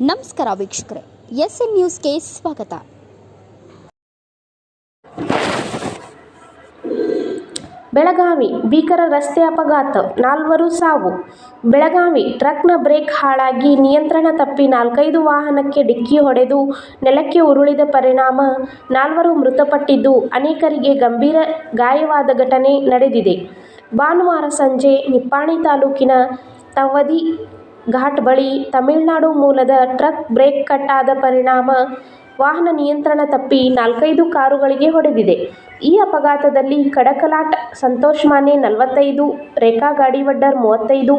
ನಮಸ್ಕಾರ ವೀಕ್ಷಕರೇ S N ನ್ಯೂಸ್ಗೆ ಸ್ವಾಗತ. ಬೆಳಗಾವಿ ಭೀಕರ ರಸ್ತೆ ಅಪಘಾತ, ನಾಲ್ವರು ಸಾವು. ಬೆಳಗಾವಿ ಟ್ರಕ್ನ ಬ್ರೇಕ್ ಹಾಳಾಗಿ ನಿಯಂತ್ರಣ ತಪ್ಪಿ ನಾಲ್ಕೈದು ವಾಹನಕ್ಕೆ ಡಿಕ್ಕಿ ಹೊಡೆದು ನೆಲಕ್ಕೆ ಉರುಳಿದ ಪರಿಣಾಮ ನಾಲ್ವರು ಮೃತಪಟ್ಟಿದ್ದು ಅನೇಕರಿಗೆ ಗಂಭೀರ ಗಾಯವಾದ ಘಟನೆ ನಡೆದಿದೆ. ಭಾನುವಾರ ಸಂಜೆ ನಿಪ್ಪಾಣಿ ತಾಲೂಕಿನ ತವದಿ ಘಾಟ್ ಬಳಿ ತಮಿಳುನಾಡು ಮೂಲದ ಟ್ರಕ್ ಬ್ರೇಕ್ ಕಟ್ ಆದ ಪರಿಣಾಮ ವಾಹನ ನಿಯಂತ್ರಣ ತಪ್ಪಿ ನಾಲ್ಕೈದು ಕಾರುಗಳಿಗೆ ಹೊಡೆದಿದೆ. ಈ ಅಪಘಾತದಲ್ಲಿ ಕಡಕಲಾಟ್, ಸಂತೋಷ್ ಮಾನೆ ನಲವತ್ತೈದು, ರೇಖಾ ಗಾಡಿವಡ್ಡರ್ ಮೂವತ್ತೈದು,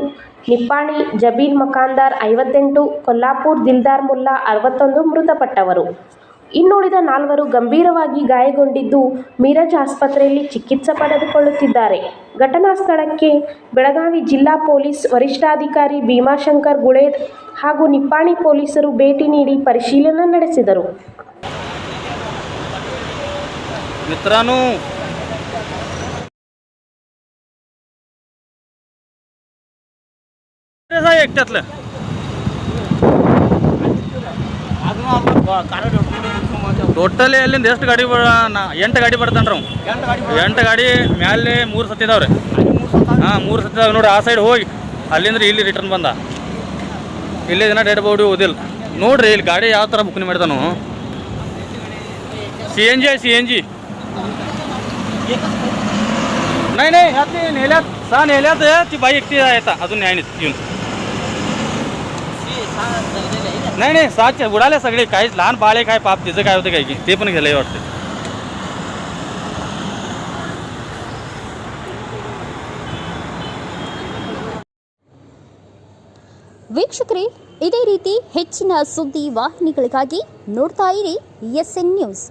ನಿಪ್ಪಾಣಿ ಜಬೀರ್ ಮಕಾಂದಾರ್ ಐವತ್ತೆಂಟು, ಕೊಲ್ಲಾಪುರ್ ದಿಲ್ದಾರ್ ಮುಲ್ಲಾ ಅರವತ್ತೊಂದು ಮೃತಪಟ್ಟವರು. ಇನ್ನುಳಿದ ನಾಲ್ವರು ಗಂಭೀರವಾಗಿ ಗಾಯಗೊಂಡಿದ್ದು ಮೀರಜ್ ಆಸ್ಪತ್ರೆಯಲ್ಲಿ ಚಿಕಿತ್ಸೆ ಪಡೆದುಕೊಳ್ಳುತ್ತಿದ್ದಾರೆ ಘಟನಾ ಸ್ಥಳಕ್ಕೆ ಬೆಳಗಾವಿ ಜಿಲ್ಲಾ ಪೊಲೀಸ್ ವರಿಷ್ಠಾಧಿಕಾರಿ ಭೀಮಾಶಂಕರ್ ಗುಳೇದ್ ಹಾಗೂ ನಿಪ್ಪಾಣಿ ಪೊಲೀಸರು ಭೇಟಿ ನೀಡಿ ಪರಿಶೀಲನೆ ನಡೆಸಿದರು मित्रांनो एकट्यातलं ಟೋಟಲಿ ಅಲ್ಲಿಂದ ಎಷ್ಟು ಗಾಡಿ ಬ- ನಾ- ಎಂಟು ಗಾಡಿ ಬರ್ತಾನ್ರಿ ಅವ್ ಎಂಟು ಗಾಡಿ ಮ್ಯಾಲೆ ಮೂರು ಸತ್ತಿದಾವ್ರಿ ಹಾಂ ಮೂರು ಸತ್ತಿದಾವ್ ನೋಡಿ ಆ ಸೈಡ್ ಹೋಗಿ ಅಲ್ಲಿಂದ್ರ ಇಲ್ಲಿ ರಿಟರ್ನ್ ಬಂದ ಇಲ್ಲೇ ದಿನ ಡೆಡ್ ಬಾಡಿ ಓದಿಲ್ಲ ನೋಡ್ರಿ ಇಲ್ಲಿ ಗಾಡಿ ಯಾವ ಥರ ಬುಕ್ನಿ ಮಾಡ್ತಾನು सी एन जी आहे सी एन जी नाही नाही ह्यात ते नेल्यात सहा नेल्यात ती बाई एकटी आहेत अजून न्याय नाही येऊन नाही नाही सहाचे उडाले सगळे काहीच लहान बाळे काय पाप तिचं काय होतं काय की ते पण गेलंय वाटतं ವೀಕ್ಷಕರೇ ಇದೇ ರೀತಿ ಹೆಚ್ಚಿನ ಸುದ್ದಿ ವಾಹಿನಿಗಳಿಗಾಗಿ ನೋಡ್ತಾ ಇರಿ ಎಸ್ ಎನ್ ನ್ಯೂಸ್